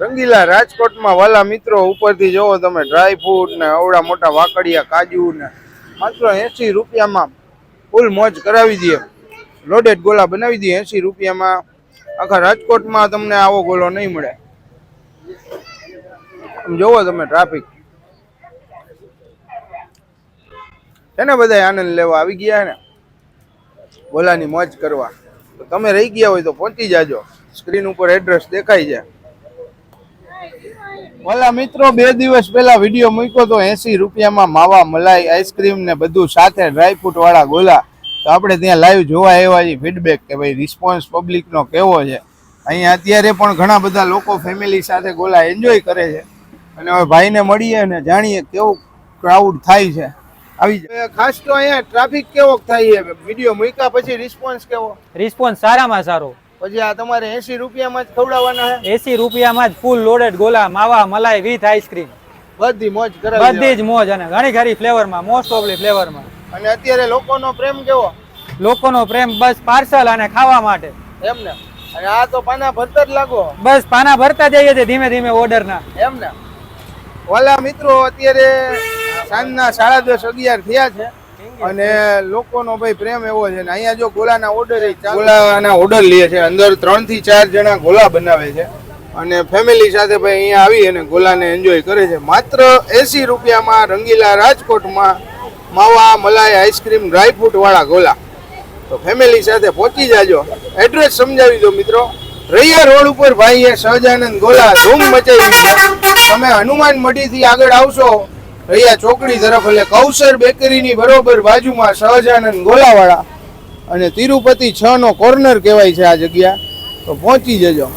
રંગીલા રાજકોટમાં વાલા મિત્રો ઉપરથી જોવો તમે ડ્રાય ફ્રૂટ ને અવડા મોટા વાકડિયા, કાજુ ને માત્ર એસી રૂપિયામાં ફૂલ મોજ કરાવી દઈએ. લોડેડ ગોલા બનાવી દઈએ, એસી રૂપિયામાં. આખા રાજકોટમાં તમને આવો ગોલો નહીં મળે. જોવો તમે ટ્રાફિક એને બધા આનંદ લેવા આવી ગયા ને. ગોલાની મોજ કરવા. તો તમે રહી ગયા હોય તો પહોંચી જાજો. સ્ક્રીન ઉપર એડ્રેસ દેખાય છે. ઓલા મિત્રો, બે દિવસ પહેલા વીડિયો મૂક્યો તો એસી રૂપિયામાં માવા, મલાઈ, આઈસ્ક્રીમ ને બધું સાથે ડ્રાયફ્રૂટ વાળા ગોલા. તો આપણે ત્યાં લાઈવ જોવા એવા એ ફીડબેક કે ભાઈ રિસ્પોન્સ પબ્લિકનો કેવો છે? અહીંયા અત્યારે પણ ઘણા બધા લોકો ફેમિલી સાથે ગોલા એન્જોય કરે છે. અને હવે ભાઈને મળીએ અને જાણીએ કેવું ક્રાઉડ થાય છે. આવી ખાસ તો અહીંયા ટ્રાફિક કેવો થાય છે વીડિયો મૂક્યા પછી રિસ્પોન્સ કેવો? રિસ્પોન્સ સારામાં સારો. પછી આ તમારે એસી રૂપિયામાં જ ખવડાવવાના છે એસી રૂપિયામાં જ ફૂલ લોડેડ ગોલા માવા મલાઈ વિથ આઈસ્ક્રીમ. બધી મોજ કરાવી બધી જ મોજ અને ઘણી ઘણી ફ્લેવરમાં મોસ્ટ ઓફલી ફ્લેવરમાં. અને અત્યારે લોકોનો પ્રેમ કેવો? લોકોનો પ્રેમ બસ પાર્સલ અને ખાવા માટે. એમ ને અને આ તો પાના ભરતા જ લાગો. બસ પાના ભરતા જઈએ છે ધીમે ધીમે ઓર્ડરના. એમ ને ઓલા મિત્રો અત્યારે સાંજના સાડા દસ અગિયાર થયા છે. અને લોકોનો ભાઈ પ્રેમ એવો છે ને અહીંયા જો ગોલાના ઓર્ડર ગોલાના ઓર્ડર લે છે. અંદર ત્રણથી ચાર જણા ગોલા બનાવે છે. અને ફેમિલી સાથે ભાઈ અહીંયા આવી અને ગોલાને એન્જોય કરે છે. માત્ર એસી રૂપિયામાં રંગીલા રાજકોટમાં માવા મલાઈ આઈસ્ક્રીમ ડ્રાયફ્રૂટ વાળા ગોલા. તો ફેમિલી સાથે પહોંચી જાજો. એડ્રેસ સમજાવી દો મિત્રો. રૈયા રોડ ઉપર ભાઈએ સહજાનંદ ગોલા ધૂમ મચાવી છે તમે હનુમાન મઢીથી આગળ આવશો. રૈયા ચોકડી તરફ એટલે કૌશર બેકરીની બરોબર બાજુમાં સહજાનંદ ગોલાવાળા અને તિરુપતિ છ નો કોર્નર કહેવાય છે આ જગ્યા. તો પહોંચી જજો.